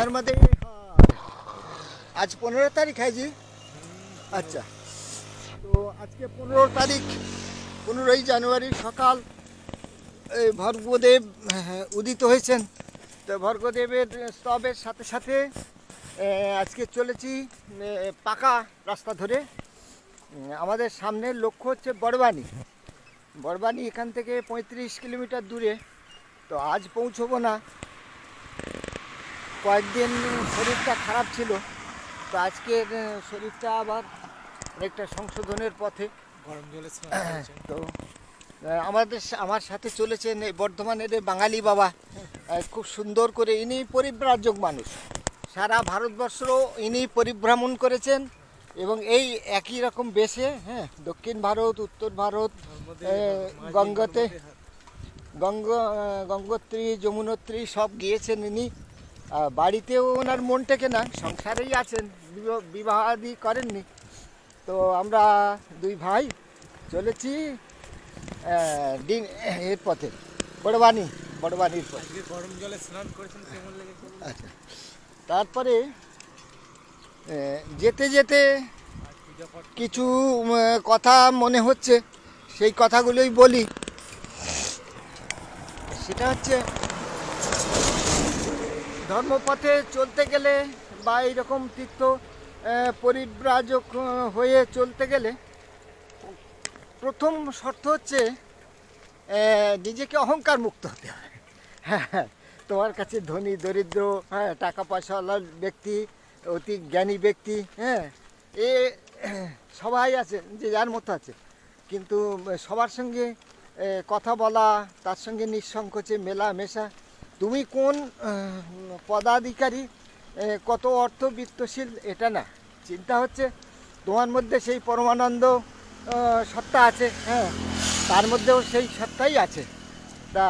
নর্মদে আজ পনেরো তারিখ হ্যাঁ জি আচ্ছা তো আজকে পনেরো তারিখ পনেরোই জানুয়ারি সকাল এই ভর্গদেব উদিত হয়েছেন তো ভর্গদেবের স্তবের সাথে সাথে আজকে চলেছি পাকা রাস্তা ধরে। আমাদের সামনের লক্ষ্য হচ্ছে বড়বানি বড়বানি এখান থেকে পঁয়ত্রিশ কিলোমিটার দূরে। তো আজ পৌঁছবো না। কয়েকদিন শরীরটা খারাপ ছিল তো আজকের শরীরটা আবার অনেকটা সংশোধনের পথে। গরম জলে তো আমাদের আমার সাথে চলেছেন এই বর্ধমানের এই বাঙালি বাবা। খুব সুন্দর করে ইনি পরিব্রাজক মানুষ। সারা ভারতবর্ষ ইনি পরিভ্রমণ করেছেন এবং এই একই রকম বেশে হ্যাঁ দক্ষিণ ভারত উত্তর ভারত গঙ্গাতে গঙ্গ গঙ্গোত্রী যমুনোত্রী সব গিয়েছেন ইনি। বাড়িতেও ওনার মন টেকে না সংসারেই আছেন বিবাহ- বিবাহ আদি করেননি। তো আমরা দুই ভাই চলেছি ডিন এর পথে বড়বানি বড়বানির পথে। গরম জলে স্নান করেছেন আচ্ছা তারপরে যেতে যেতে কিছু কথা মনে হচ্ছে সেই কথাগুলোই বলি। সেটা হচ্ছে ধর্মপথে চলতে গেলে বা এইরকম তীর্থ পরিব্রাজক হয়ে চলতে গেলে প্রথম শর্ত হচ্ছে নিজেকে অহংকার মুক্ত হতে হবে। হ্যাঁ তোমার কাছে ধনী, দরিদ্র হ্যাঁ টাকা পয়সাওয়ালা ব্যক্তি, অতি জ্ঞানী ব্যক্তি হ্যাঁ এ, সবাই আছে, যে যার মতো আছে। কিন্তু সবার সঙ্গে কথা বলা, তার সঙ্গে নিঃসংকোচে মেলা মেশা তুমি কোন পদাধিকারী কত অর্থ বিত্তশীল এটা না। চিন্তা হচ্ছে তোমার মধ্যে সেই পরমানন্দ সত্তা আছে হ্যাঁ তার মধ্যেও সেই সত্তাই আছে। তা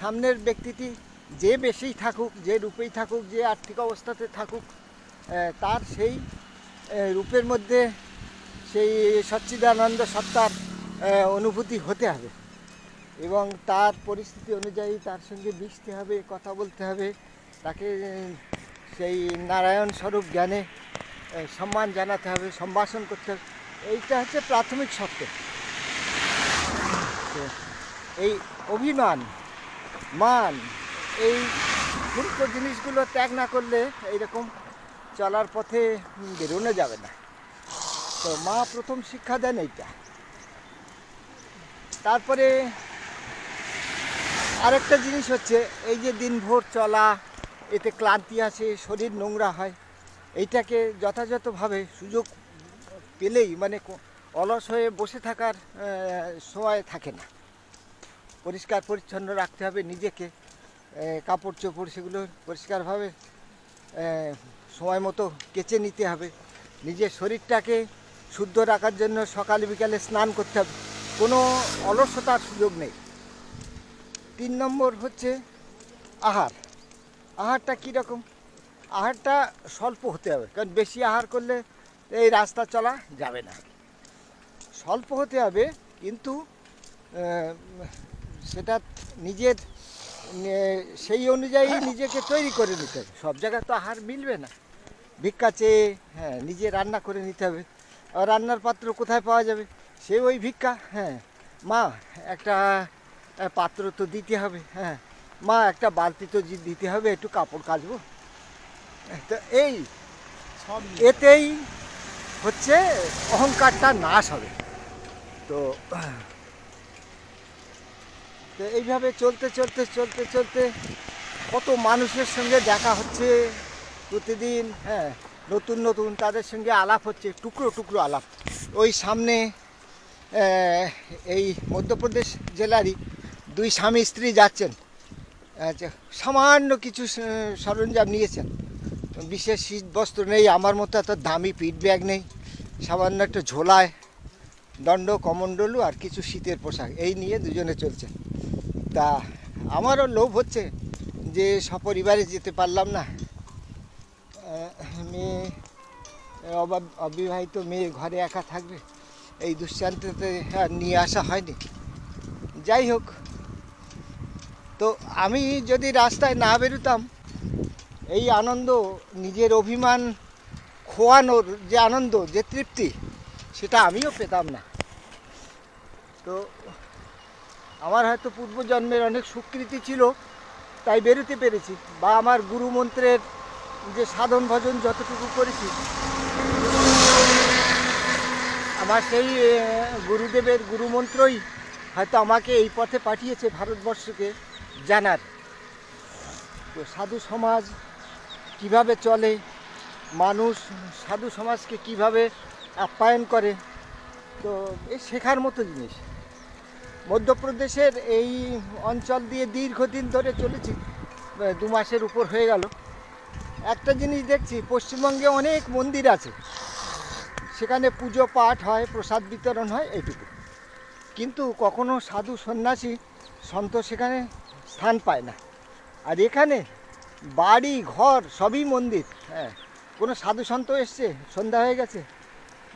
সামনের ব্যক্তিটি যে বেশি থাকুক, যে রূপেই থাকুক, যে আর্থিক অবস্থাতে থাকুক তার সেই রূপের মধ্যে সেই সচ্চিদানন্দ সত্তার অনুভূতি হতে হবে। এবং তার পরিস্থিতি অনুযায়ী তার সঙ্গে মিশতে হবে, কথা বলতে হবে। তাকে, সেই নারায়ণ স্বরূপ জ্ঞানে সম্মান জানাতে হবে, সম্ভাষণ করতে হবে। এইটা হচ্ছে প্রাথমিক শর্ত এই অভিমান, মান, এই ক্ষুদ্র জিনিসগুলো ত্যাগ না করলে এইরকম চলার পথে বেরোনো যাবে না। তো মা প্রথম শিক্ষা দেন এইটা। তারপরে আরেকটা জিনিস হচ্ছে, এই যে দিনভর চলা, এতে ক্লান্তি আসে, শরীর নোংরা হয়, এইটাকে যথাযথভাবে সুযোগ পেলেই মানে অলস হয়ে বসে থাকার সময় থাকে না। পরিষ্কার পরিচ্ছন্ন রাখতে হবে নিজেকে কাপড় চোপড় সেগুলো পরিষ্কারভাবে সময় মতো কেচে নিতে হবে। নিজের শরীরটাকে শুদ্ধ রাখার জন্য সকাল বিকালে স্নান করতে হবে। কোনো অলসতার সুযোগ নেই। তিন নম্বর হচ্ছে আহার। আহারটা কীরকম আহারটা স্বল্প হতে হবে, কারণ বেশি আহার করলে এই রাস্তা চলা যাবে না। স্বল্প হতে হবে, কিন্তু সেটা নিজের সেই অনুযায়ী নিজেকে তৈরি করে নিতে হবে। সব জায়গায় তো আহার মিলবে না। ভিক্ষা চেয়ে হ্যাঁ নিজে রান্না করে নিতে হবে। আর রান্নার পাত্র কোথায় পাওয়া যাবে? সে ওই ভিক্ষা হ্যাঁ। মা, একটা পাত্র তো দিতে হবে হ্যাঁ। মা, একটা বালতি তো দিতে হবে, একটু কাপড় কাচবো। তো এই, এতেই হচ্ছে অহংকারটা নাশ হবে। তো তো এইভাবে চলতে চলতে চলতে চলতে কত মানুষের সঙ্গে দেখা হচ্ছে প্রতিদিন হ্যাঁ। নতুন নতুন তাদের সঙ্গে আলাপ হচ্ছে, টুকরো টুকরো আলাপ। ওই সামনে এই মধ্যপ্রদেশ জেলারই দুই স্বামী স্ত্রী যাচ্ছেন। আচ্ছা সামান্য কিছু সরঞ্জাম নিয়েছেন। বিশেষ শীত বস্ত্র নেই, আমার মতো এত দামি পিঠ ব্যাগ নেই। সামান্য একটা ঝোলায়, দণ্ড, কমণ্ডলু আর কিছু শীতের পোশাক, এই নিয়ে দুজনে চলছে তা আমারও লোভ হচ্ছে যে সপরিবারে যেতে পারলাম না। মেয়ে, অবা- অবিবাহিত মেয়ে ঘরে একা থাকবে, এই দুশ্চান্তিতে নিয়ে আসা হয়নি। যাই হোক তো আমি যদি রাস্তায় না বেরোতাম, এই আনন্দ, নিজের অভিমান খোয়ানোর যে আনন্দ, যে তৃপ্তি, সেটা আমিও পেতাম না। তো আমার হয়তো পূর্বজন্মের অনেক সুকৃতি ছিল, তাই বেরোতে পেরেছি বা আমার গুরু মন্ত্রের যে সাধন ভজন যতটুকু করেছি। আমার সেই গুরুদেবের গুরুমন্ত্রই হয়তো আমাকে এই পথে পাঠিয়েছে ভারতবর্ষকে। জানার। তো সাধু সমাজ কীভাবে চলে? মানুষ সাধু সমাজকে কীভাবে আপ্যায়ন করে? তো এই শেখার মতো জিনিস। মধ্যপ্রদেশের এই অঞ্চল দিয়ে দীর্ঘদিন ধরে চলেছি দু মাসের উপর হয়ে গেল। একটা জিনিস দেখছি, পশ্চিমবঙ্গে অনেক মন্দির আছে। সেখানে পুজো পাঠ হয়, প্রসাদ বিতরণ হয়, এইটুকু। কিন্তু কখনো সাধু সন্ন্যাসী সন্ত সেখানে স্থান পায় না। আর এখানে বাড়ি, ঘর সবই মন্দির। হ্যাঁ কোনো সাধু সন্ত এসছে, সন্ধ্যা হয়ে গেছে।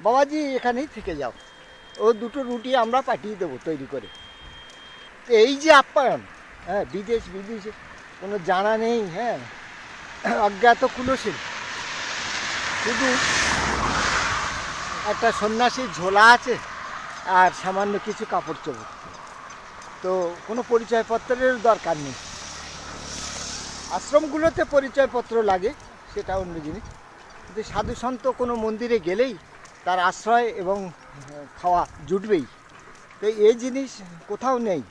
বাবাজি এখানেই থেকে যাও। ও দুটো রুটি আমরা পাঠিয়ে দেবো তৈরি করে। তো এই যে আপ্যায়ন হ্যাঁ বিদেশ, বিদেশে কোনো জানা নেই হ্যাঁ অজ্ঞাত কুলশীল শুধু একটা সন্ন্যাসীর ঝোলা আছে আর সামান্য কিছু কাপড় চোপড় তো কোনো পরিচয়পত্রের দরকার নেই। আশ্রমগুলোতে পরিচয়পত্র লাগে, সেটা অন্য জিনিস। কিন্তু সাধু সন্ত কোনো মন্দিরে গেলেই তার আশ্রয় এবং খাওয়া জুটবেই। তো এই জিনিস কোথাও নেই।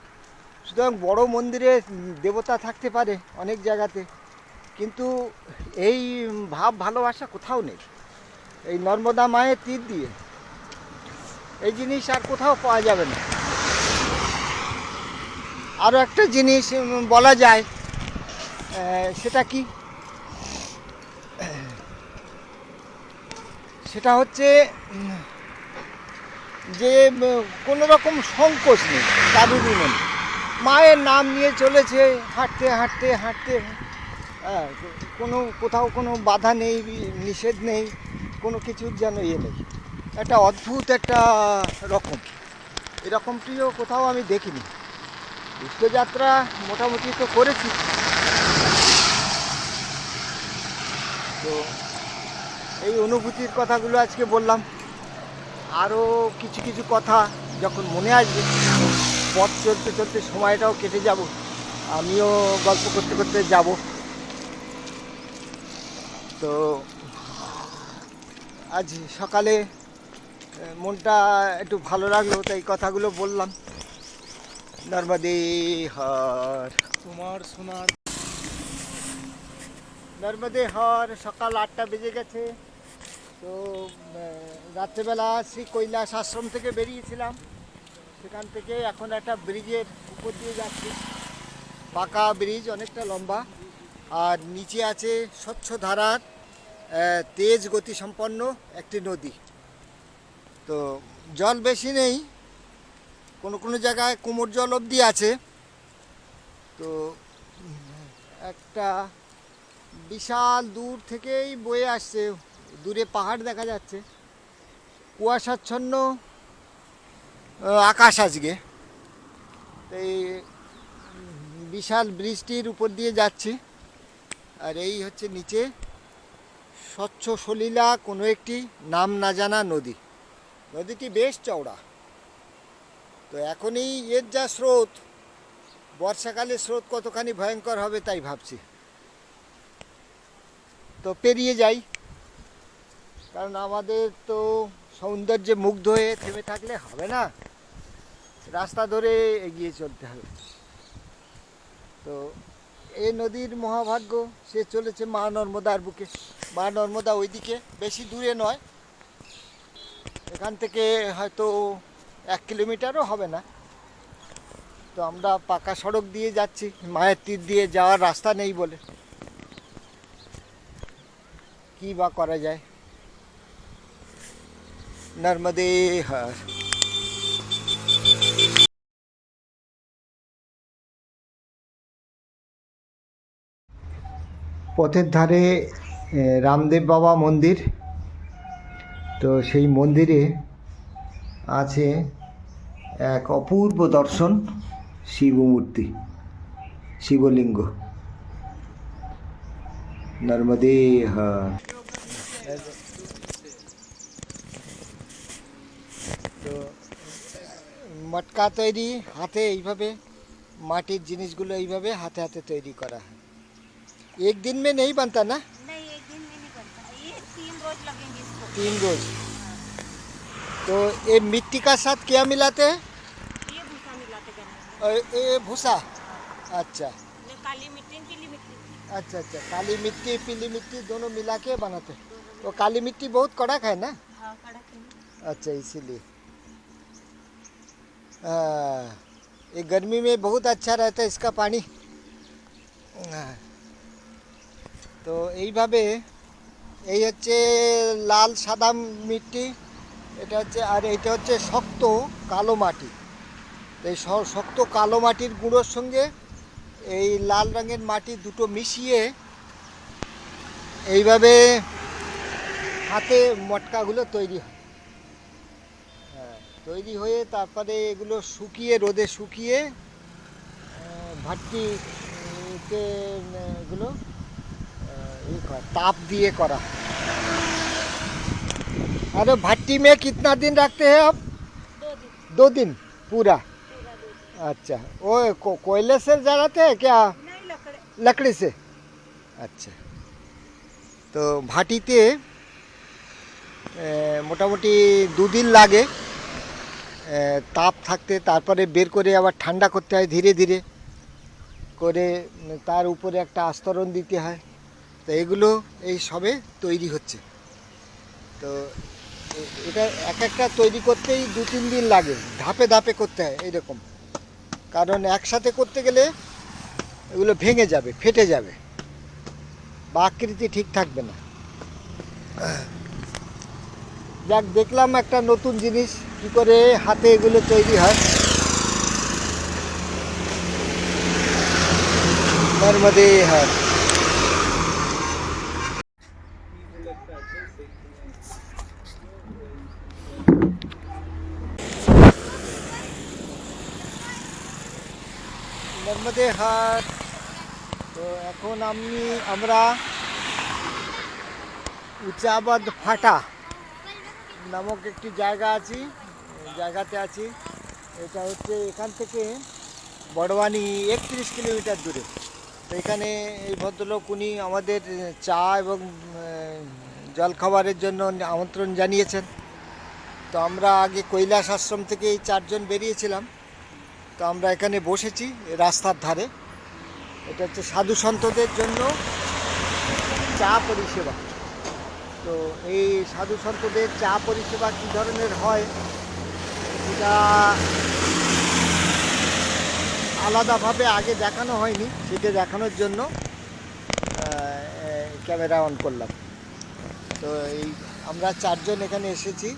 সুতরাং বড় মন্দিরে দেবতা থাকতে পারে অনেক জায়গাতে, কিন্তু এই ভাব ভালোবাসা কোথাও নেই। এই নর্মদা মায়ের তীর দিয়ে। এই জিনিস আর কোথাও পাওয়া যাবে না। আরও একটা জিনিস বলা যায় সেটা কি? সেটা হচ্ছে যে কোনো রকম সংকোচ নেই কারুরই নেই মায়ের নাম নিয়ে চলেছে, হাঁটতে হাঁটতে হাঁটতে কোনো, কোথাও কোনো বাধা নেই, নিষেধ নেই, কোনো কিছুর যেন ইয়ে নেই। একটা অদ্ভুত একটা রকম। এরকমটিও কোথাও আমি দেখিনি। তীর্থযাত্রা মোটামুটি তো করেছি। তো এই অনুভূতির কথাগুলো আজকে বললাম। আরও কিছু কিছু কথা যখন মনে আসবে, পথ চলতে চলতে সময়টাও কেটে যাব। আমিও গল্প করতে করতে যাব। তো আজ সকালে মনটা একটু ভালো লাগল, তাই কথাগুলো বললাম। নর্মদে হর। তোমার সোনার। নর্মদে হর, সকাল আটটা বেজে গেছে। তো রাত্রেবেলা শ্রী কৈলাস আশ্রম থেকে বেরিয়েছিলাম। সেখান থেকে এখন একটা ব্রিজের উপর দিয়ে যাচ্ছি। পাকা ব্রিজ, অনেকটা লম্বা। আর নিচে আছে স্বচ্ছ ধারার তেজ গতি সম্পন্ন একটি নদী। তো, জল বেশি নেই। কোনো কোনো জায়গায় কোমর জল অবধি আছে। তো একটা বিশাল দূর থেকেই বয়ে আসছে, দূরে পাহাড় দেখা যাচ্ছে। কুয়াশাচ্ছন্ন আকাশ আজকে। এই বিশাল বৃষ্টির উপর দিয়ে যাচ্ছি। আর এই হচ্ছে নিচে স্বচ্ছ সলিলা কোনো একটি নাম না জানা নদী। নদীটি বেশ চওড়া। তো এখনই এর যা স্রোত, বর্ষাকালে স্রোত কতখানি ভয়ঙ্কর হবে তাই ভাবছি। তো পেরিয়ে যাই, কারণ আমাদের তো সৌন্দর্যে মুগ্ধ হয়ে থেমে থাকলে হবে না। রাস্তা ধরে এগিয়ে চলতে হবে। তো এই নদীর মহাভাগ্য, সে চলেছে মা নর্মদার বুকে। মা নর্মদা ওইদিকে, বেশি দূরে নয়। এখান থেকে হয়তো এক কিলোমিটারও হবে না। তো আমরা পাকা সড়ক দিয়ে যাচ্ছি, মায়ের তীর দিয়ে যাওয়ার রাস্তা নেই বলে। কি বা করা যায়? নর্মদে পথের ধারে রামদেব বাবা মন্দির। তো সেই মন্দিরে আছে এক অপূর্ব দর্শন শিবমূর্তি শিবলিঙ্গ নর্মদে হাট তো মটকা তৈরি হাতে এইভাবে মাটির জিনিসগুলো এইভাবে হাতে হাতে তৈরি করা হয় একদিন মে নেই বানতা না नहीं एक दिन में नहीं बनता ये तीन रोज लगेंगे इसको तीन रोज तो ये मिट्टी का साथ क्या मिलाते हैं ये भूसा मिलाते करने और ये भूसा अच्छा ये काली मिट्टी पीली मिट्टी अच्छा अच्छा काली मिट्टी पीली मिट्टी दोनों मिला के बनाते हैं तो काली मिट्टी बहुत कड़क है ना हाँ कड़क है अच्छा इसीलिए हाँ, ये गर्मी में बहुत अच्छा रहता है इसका पानी हाँ। তো এইভাবে এই হচ্ছে লাল সাদা মিট্টি এটা হচ্ছে আর এটা হচ্ছে শক্ত কালো মাটি তো এই স- শক্ত কালো মাটির গুঁড়োর সঙ্গে এই লাল রঙের মাটি দুটো মিশিয়ে এইভাবে হাতে মটকাগুলো তৈরি হয় হ্যাঁ, তৈরি হয়ে তারপরে এগুলো শুকিয়ে রোদে শুকিয়ে আহ, ভাট্টি উম, তে উম, এগুলো আহ, ই করা- তাপ দিয়ে করা হয়। अरे भट्टी में कितना दिन रखते हैं आप दो दिन दो दिन पूरा पूरा दो दिन अच्छा वो को, कोयले से जलाते हैं क्या नहीं लकड़े लकड़ी से আচ্ছা তো ভাটিতে আহ, মোটামুটি দুদিন লাগে আহ, তাপ থাকতে তারপরে বের করে আবার ঠান্ডা করতে হয় ধীরে ধীরে করে উম, তার উপরে একটা আস্তরণ দিতে হয় তো এগুলো এই সবে তৈরি হচ্ছে তো এ- এটা এক একটা তৈরি করতেই দু তিন দিন লাগে ধাপে ধাপে করতে হয় এইরকম কারণ একসাথে করতে গেলে এগুলো ভেঙে যাবে, ফেটে যাবে। বা আকৃতি ঠিক থাকবে না। যাক, দেখলাম একটা নতুন জিনিস, কি করে হাতে এগুলো তৈরি হয়। নর্মদে হাট নর্মদে তো এখন আমি, আমরা উচাবাদ ফাটা নামক একটি জায়গা আছি জায়গাতে আছি। এটা হচ্ছে এখান থেকে বড়বানি একত্রিশ কিলোমিটার দূরে। তো এখানে এই ভদ্রলোক, উনি আমাদের চা এবং জলখাবারের জন্য আমন্ত্রণ জানিয়েছেন। তো আমরা আগে কৈলাস আশ্রম থেকে এই চারজন বেরিয়েছিলাম। তো আমরা এখানে বসেছি রাস্তার ধারে। এটা হচ্ছে সাধু সন্তদের জন্য চা পরিষেবা। তো এই সাধু সন্তদের চা পরিষেবা কী ধরনের হয়? সেটা আলাদাভাবে আগে দেখানো হয়নি, সেটা দেখানোর জন্য ক্যামেরা অন করলাম। তো এই আমরা চারজন এখানে এসেছি।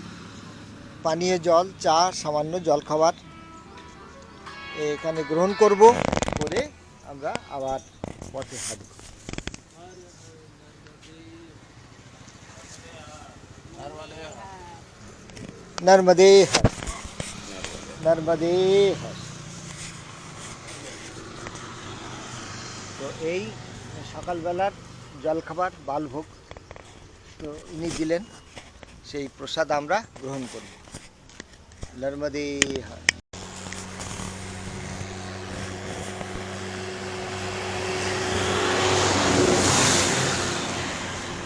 পানীয় জল, চা, সামান্য জলখাবার। এখানে গ্রহণ করব করে আমরা আবার পথে হাঁটব। নর্মদে নর্মদে তো এই সকালবেলার জলখাবার, বালভোগ, তো ইনি দিলেন, সেই প্রসাদ আমরা গ্রহণ করব। নর্মদে হর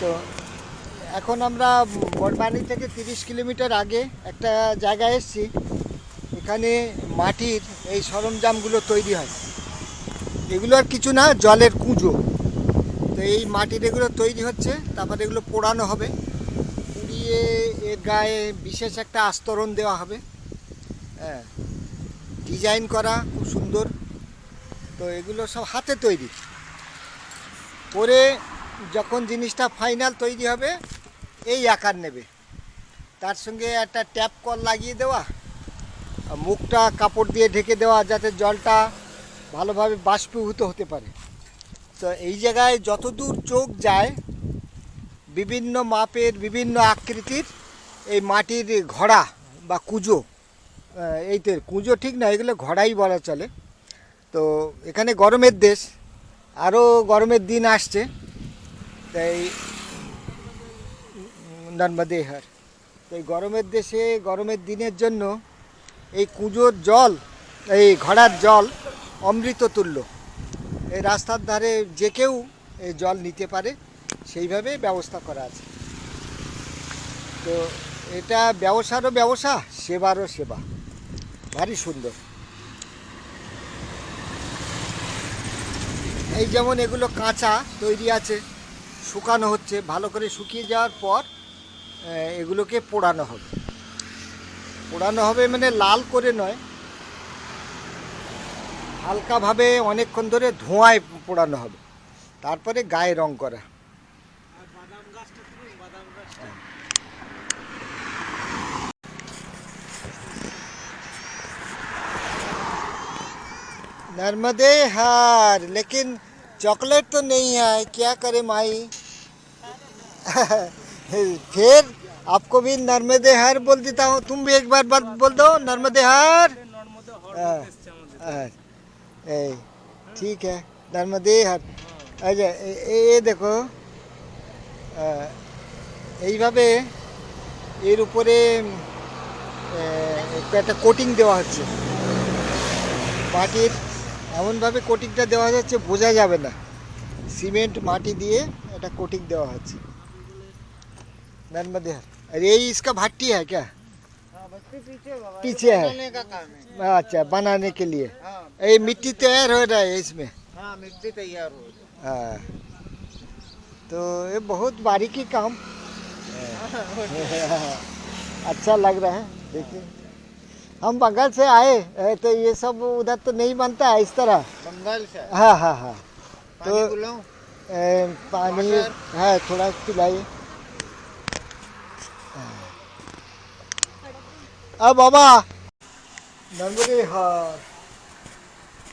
তো এখন আমরা বড়বানি থেকে তিরিশ কিলোমিটার আগে একটা জায়গায় এসেছি। এখানে মাটির এই সরঞ্জামগুলো তৈরি হয়। এগুলো আর কিছু না, জলের কুঁজো। তো এই মাটির এগুলো তৈরি হচ্ছে, তারপরে এগুলো পোড়ানো হবে। পুড়িয়ে এর গায়ে বিশেষ একটা আস্তরণ দেওয়া হবে। হ্যাঁ ডিজাইন করা খুব সুন্দর। তো এগুলো সব হাতে তৈরি। করে যখন জিনিসটা ফাইনাল তৈরি হবে এই আকার নেবে। তার সঙ্গে একটা ট্যাপ কল লাগিয়ে দেওয়া মুখটা কাপড় দিয়ে ঢেকে দেওয়া যাতে জলটা ভালোভাবে বাষ্পীভূত হতে পারে। তো এই জায়গায় যতদূর চোখ যায় বিভিন্ন মাপের বিভিন্ন আকৃতির এই মাটির ঘড়া বা কুজো আহ, এই তো কুঁজো ঠিক না এগুলো ঘড়াই বলা চলে। তো এখানে গরমের দেশ আরও গরমের দিন আসছে। তো তাই নর্মদে হার। তো এই গরমের দেশে, গরমের দিনের জন্য এই কুঁজোর জল, এই ঘোড়ার জল অমৃত তুল্য এই রাস্তার ধারে যে কেউ এই জল নিতে পারে সেইভাবে ব্যবস্থা করা আছে। তো এটা ব্যবসারও ব্যবসা, সেবারও সেবা। ভারী সুন্দর। এই যেমন এগুলো কাঁচা তৈরি আছে, শুকানো হচ্ছে, ভালো করে শুকিয়ে যাওয়ার পর এগুলোকে পোড়ানো হবে পোড়ানো হবে মানে লাল করে নয় হালকাভাবে অনেকক্ষণ ধরে ধোঁয়ায় পোড়ানো হবে তারপরে গায়ে রং করা नर्मदे हार लेकिन चॉकलेट तो नहीं है क्या करे माई फिर आपको भी नर्मदे हार बोल देता हूँ तुम भी एक बार बात बोल दो नर्मदे हार নর্মদে হ্যাঁ। হর এসছে আমাদের हार এই ঠিক है नर्मदे हार আচ্ছা এ- এ এ দেখো আহ, এইভাবে এর উপরে উম, আহ, একটু একটা কোটিং দেওয়া হচ্ছে মাটির এমনভাবে কোটিংটা দেওয়া যাচ্ছে বোঝা যাবে না সিমেন্ট মাটি দিয়ে একটা কোটিং দেওয়া হচ্ছে नर्मदे अरे ये इसका भट्टी है क्या? पीछे है बनाने का काम है। अच्छा बनाने के लिए। हाँ। ये मिट्टी तैयार हो रहा है इसमें? हाँ मिट्टी तैयार हो रही हाँ। तो ये बहुत बारीकी काम। अच्छा लग रहा है देखिए। हम बंगाल से आए तो ये सब उधर तो नहीं बनता है इस तरह। बंगाल से हाँ हाँ हाँ। तो ए, पानी है थोड़ा पिलाइए। বাবা।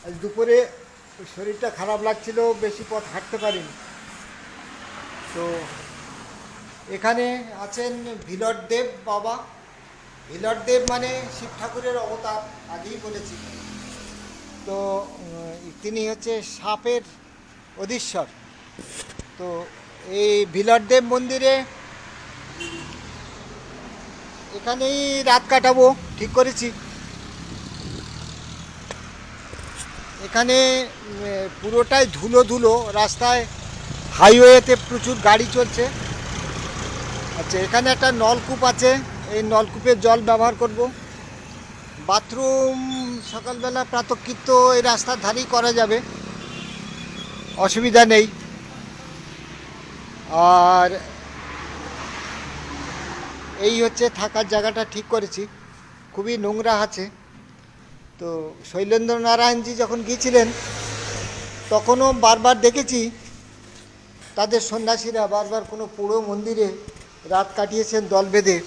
আজ দুপুরে শরীরটা খারাপ লাগছিল, বেশি পথ হাঁটতে পারিনি। তো এখানে আছেন ভিলট দেব, বাবা। ভিলট দেব মানে শিব ঠাকুরের অবতার, আগেই বলেছি। তো তিনি হচ্ছে সাপের অধীশ্বর। তো এই ভিলটদেব মন্দিরে এখানেই রাত কাটাবো, ঠিক করেছি। এখানে পুরোটাই ধুলো ধুলো রাস্তায় হাইওয়েতে প্রচুর গাড়ি চলছে। আচ্ছা এখানে একটা নলকূপ আছে, এই নলকূপের জল ব্যবহার করব। বাথরুম সকালবেলা প্রাতকৃত্য এই রাস্তার ধারেই করা যাবে। অসুবিধা নেই। আর এই হচ্ছে থাকার জায়গাটা ঠিক করেছি। খুবই নোংরা আছে। তো শৈলেন্দ্র নারায়ণজি যখন গিয়েছিলেন, তখনও বারবার দেখেছি, তাদের সন্ন্যাসীরা বারবার কোনো পুরো মন্দিরে রাত কাটিয়েছেন দল বেঁধে।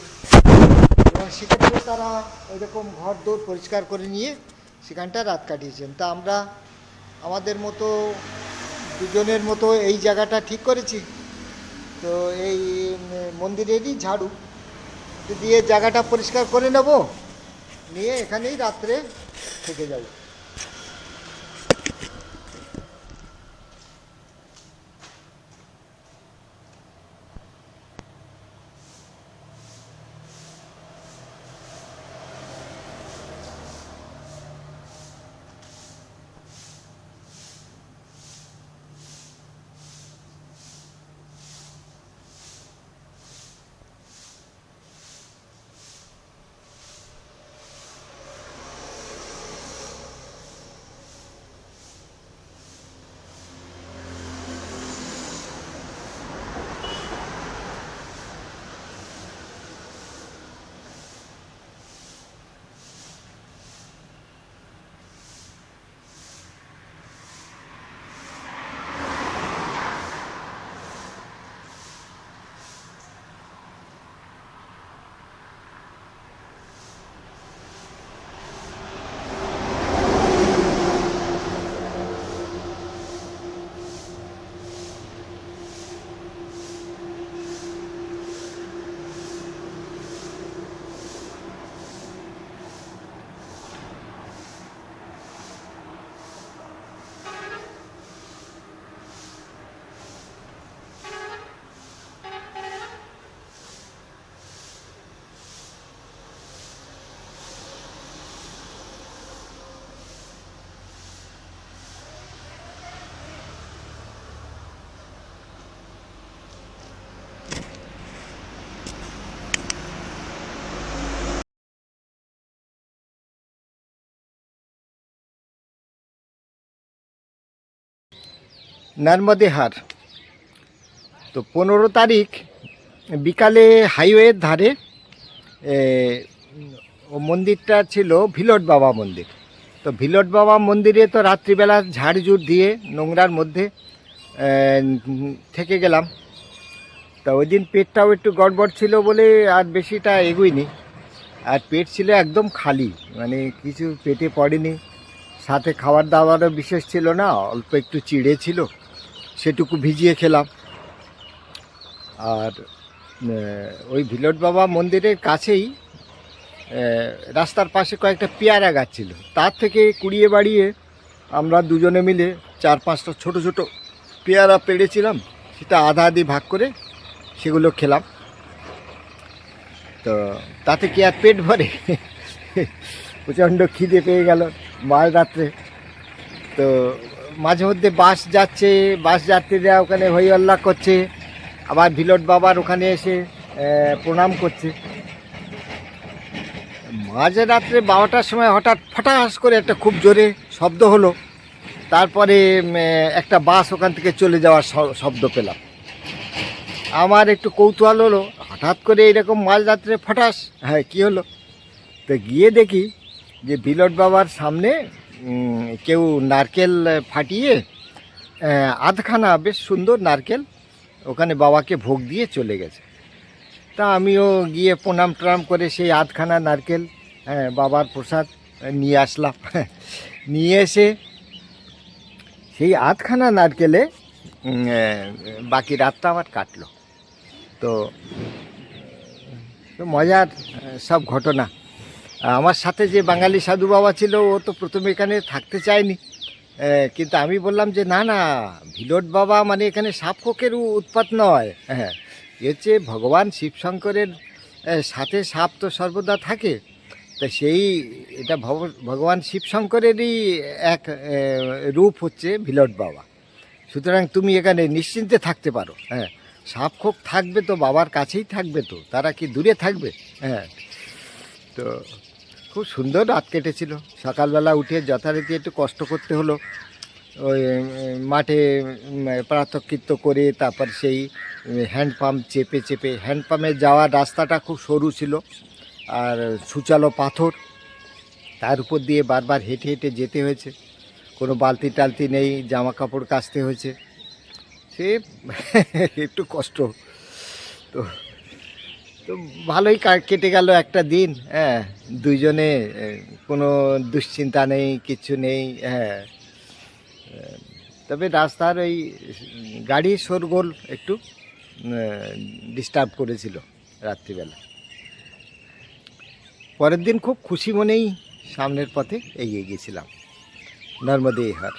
এবং সেক্ষেত্রে তারা এরকম ঘর দৌড় পরিষ্কার করে নিয়ে সেখানটা রাত কাটিয়েছেন। তা আমরা আমাদের মতো দুজনের মতো এই জায়গাটা ঠিক করেছি। তো এই মন্দিরেরই ঝাড়ু। দিয়ে জায়গাটা পরিষ্কার করে নেব। নিয়ে এখানেই রাত্রে থেকে যাব। নর্মদেহার তো পনেরো তারিখ বিকালে হাইওয়ের ধারে ও মন্দিরটা ছিল ভিলট বাবা মন্দির। তো ভিলট বাবা মন্দিরে তো রাত্রিবেলা ঝাড়ঝুড় দিয়ে নোংরার মধ্যে থেকে গেলাম। তা ওই দিন পেটটাও একটু গড়বড় ছিল বলে আর বেশিটা এগোইনি আর পেট ছিল একদম খালি মানে কিছু পেটে পড়েনি। সাথে খাবার দাবারও বিশেষ ছিল না, অল্প একটু চিড়ে ছিল। সেটুকু ভিজিয়ে খেলাম। আর ওই ভিলট বাবা মন্দিরের কাছেই রাস্তার পাশে কয়েকটা পেয়ারা গাছ ছিল। তার থেকে কুড়িয়ে বাড়িয়ে আমরা দুজনে মিলে চার পাঁচটা ছোট ছোট পেয়ারা পেড়েছিলাম। সেটা আধা আধি ভাগ করে সেগুলো খেলাম। তো তাতে কি আর পেট ভরে? প্রচণ্ড খিদে পেয়ে গেল মাঝ রাত্রে। তো মাঝে মধ্যে বাস যাচ্ছে, বাস যাত্রীরা ওখানে হই হল্লা করছে, আবার ভিলট বাবার ওখানে এসে প্রণাম করছে। মাঝে রাত্রে বারোটার সময় হঠাৎ ফটাস করে একটা খুব জোরে শব্দ হলো। তারপরে একটা বাস ওখান থেকে চলে যাওয়ার শব্দ পেলাম। আমার একটু কৌতূহল হলো, হঠাৎ করে এরকম মাঝ রাত্রে ফটাস হ্যাঁ কী হলো? তো গিয়ে দেখি যে বিলট বাবার সামনে কেউ নারকেল ফাটিয়ে আধখানা বেশ সুন্দর নারকেল ওখানে বাবাকে ভোগ দিয়ে চলে গেছে। তা আমিও গিয়ে প্রণাম ট্রাম করে সেই আধখানা নারকেল বাবার প্রসাদ নিয়ে আসলাম। নিয়ে এসে সেই আধখানা নারকেলে বাকি রাতটা আমার কাটলো। তো মজার সব ঘটনা। আমার সাথে যে বাঙালি সাধু বাবা ছিল, ও তো প্রথমে এখানে থাকতে চায়নি। কিন্তু আমি বললাম যে, না না, ভিলট বাবা মানে এখানে সাপ কোকের উ- উৎপাত নয়। হ্যাঁ হচ্ছে ভগবান শিবশঙ্করের সাথে সাপ তো সর্বদা থাকে। তা সেই, এটা ভগবান শিবশঙ্করেরই এক রূপ হচ্ছে ভিলট বাবা। সুতরাং তুমি এখানে নিশ্চিন্তে থাকতে পারো। হ্যাঁ সাপ খোপ থাকবে তো, বাবার কাছেই থাকবে তো, তারা কি দূরে থাকবে? হ্যাঁ তো খুব সুন্দর রাত কেটেছিল। সকালবেলা উঠে যথারীতি একটু কষ্ট করতে হলো। ওই মাঠে প্রাতকৃত্য করে তারপর সেই হ্যান্ড পাম্প চেপে চেপে হ্যান্ড পাম্পে যাওয়ার রাস্তাটা খুব সরু ছিল। আর সুচালো পাথর, তার উপর দিয়ে বারবার হেঁটে হেঁটে যেতে হয়েছে। কোনো বালতি টালতি নেই জামা কাপড় কাচতে হয়েছে। সে, একটু কষ্ট। তো তো ভালোই কেটে গেল একটা দিন হ্যাঁ। দুইজনে কোনো দুশ্চিন্তা নেই, কিছু নেই হ্যাঁ। তবে রাস্তার ওই গাড়ির শোরগোল একটু ডিস্টার্ব করেছিল রাত্রিবেলা। পরের দিন খুব খুশি মনেই সামনের পথে এগিয়ে গেছিলাম, নর্মদে হার